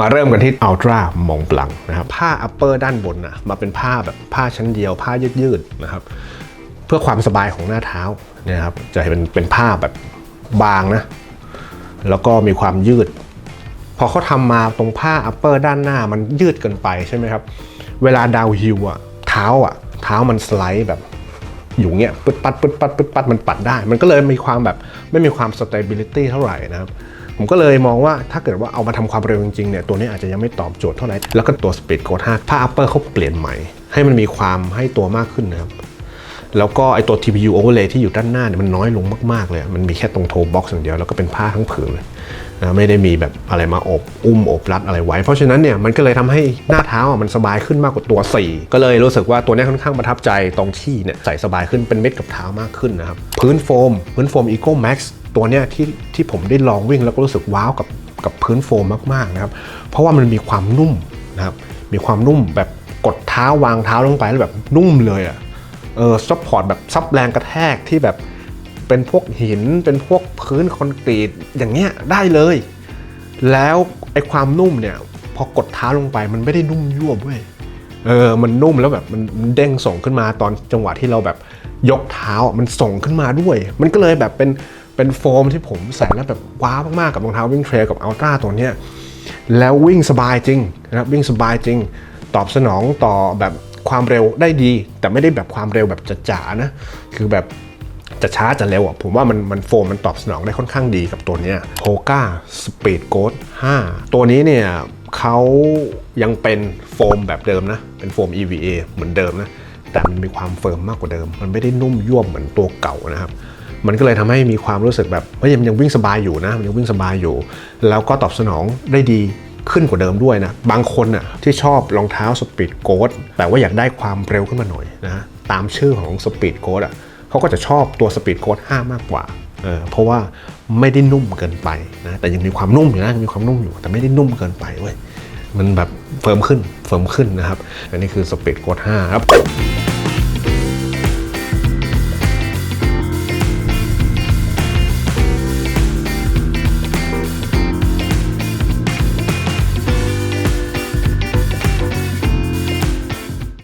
มาเริ่มกันที่อัลตร้ามองบลังนะครับผ้าอัปเปอร์ด้านบนนะมาเป็นผ้าแบบผ้าชั้นเดียวผ้ายืดๆนะครับ เพื่อความสบายของหน้าเท้าเนี่ยครับจะเห็นเป็นเป็นผ้าแบบบางนะ แล้วก็มีความยืด พอเขาทำมาตรงผ้าอัปเปอร์ด้านหน้ามันยืดเกินไปใช่ไหมครับ เวลาดาวฮิลอะเท้าอะเท้ามันสไลด์แบบอยู่เงี้ยปึ๊ดปัดปึ๊ดปัดปึ๊ดปัดมันปัดได้ มันก็เลยมีความแบบไม่มีความ stability เท่าไหร่นะครับ ผมก็เลยมองว่าถ้าเกิดว่าเอามาทำความเร็วจริงๆเนี่ยตัวนี้อาจจะยังไม่ตอบโจทย์เท่าไหร่ แล้วก็ตัว Speed Code 5ผ้า upper เขาเปลี่ยนใหม่ ให้มันมีความให้ตัวมากขึ้นนะครับแล้วก็ไอตัว TPU overlay ที่อยู่ด้านหน้าเนี่ยมันน้อยลงมากๆเลย มันมีแค่ตรงโทบ็อกซ์อย่างเดียว แล้วก็เป็นผ้าทั้งผืนเลยนะไม่ได้มีแบบอะไรมาอบอุ้มอบรัดอะไรไว้ เพราะฉะนั้นเนี่ยมันก็เลยทำให้หน้าเท้าอะมันสบายขึ้นมากกว่าตัว 4 ก็เลยรู้สึกว่าตัวนี้ค่อนข้างประทับใจตรงที่เนี่ยใส่สบายขึ้นเป็นเม็ดกับเท้ามากขึ้นนะครับ พื้นโฟม พื้นโฟม Eco Max ตัวเนี้ยที่ที่ผมได้ลองวิ่งแล้วก็รู้สึกว้าวกับกับพื้นโฟมมากๆนะครับ เพราะว่ามันมีความนุ่มนะครับ มีความนุ่มแบบกดเท้าวางเท้าลงไปแล้วแบบนุ่มเลยอะ เออซัพพอร์ตแบบซับแรงกระแทกที่แบบเป็นพวกหินเป็นพวกพื้นคอนกรีตอย่างเงี้ยได้เลย แล้วไอ้ความนุ่มเนี่ยพอกดเท้าลงไปมันไม่ได้นุ่มยั่วเว้ย เออ มันนุ่มแล้วแบบมันเด้งส่งขึ้นมาตอนจังหวะที่เราแบบยกเท้ามันส่งขึ้นมาด้วย มันก็เลยแบบเป็น เป็นโฟมที่ผมใส่แล้วแบบว้าวมากๆกับรองเท้าวิ่งเทรลกับอัลตร้าตัวเนี้ยแล้ววิ่งสบายจริงนะครับวิ่งสบายจริง ตอบสนองต่อแบบความเร็วได้ดี แต่ไม่ได้แบบความเร็วแบบจ๋าๆนะคือแบบจะช้าจะเร็วอะผมว่ามันมันโฟมมันตอบสนองได้ค่อนข้างดีกับตัวเนี้โฮก้าสปีดโกด5ตัวนี้เนี่ยเขายังเป็นโฟมแบบเดิมนะ เป็นโฟม EVA เหมือนเดิมนะ แต่มันมีความเฟิร์มมากกว่าเดิม มันไม่ได้นุ่มย่วบเหมือนตัวเก่านะครับ มันก็เลยทำให้มีความรู้สึกแบบเฮ้ยมันยังวิ่งสบายอยู่นะมันยังวิ่งสบายอยู่ แล้วก็ตอบสนองได้ดีขึ้นกว่าเดิมด้วยนะ บางคนน่ะที่ชอบรองเท้าสปีดโกดแต่ว่าอยากได้ความเร็วขึ้นมาหน่อยนะตามชื่อของสปีดโกดอะเขาก็จะชอบตัวสปีดโกด5มากกว่าเออเพราะว่าไม่ได้นุ่มเกินไปนะแต่ยังมีความนุ่มอยู่นะมีความนุ่มอยู่ แต่ไม่ได้นุ่มเกินไปเว้ยมันแบบเฟิร์มขึ้นเฟิร์มขึ้นนะครับ อันนี้คือสปีดโกด5ครับ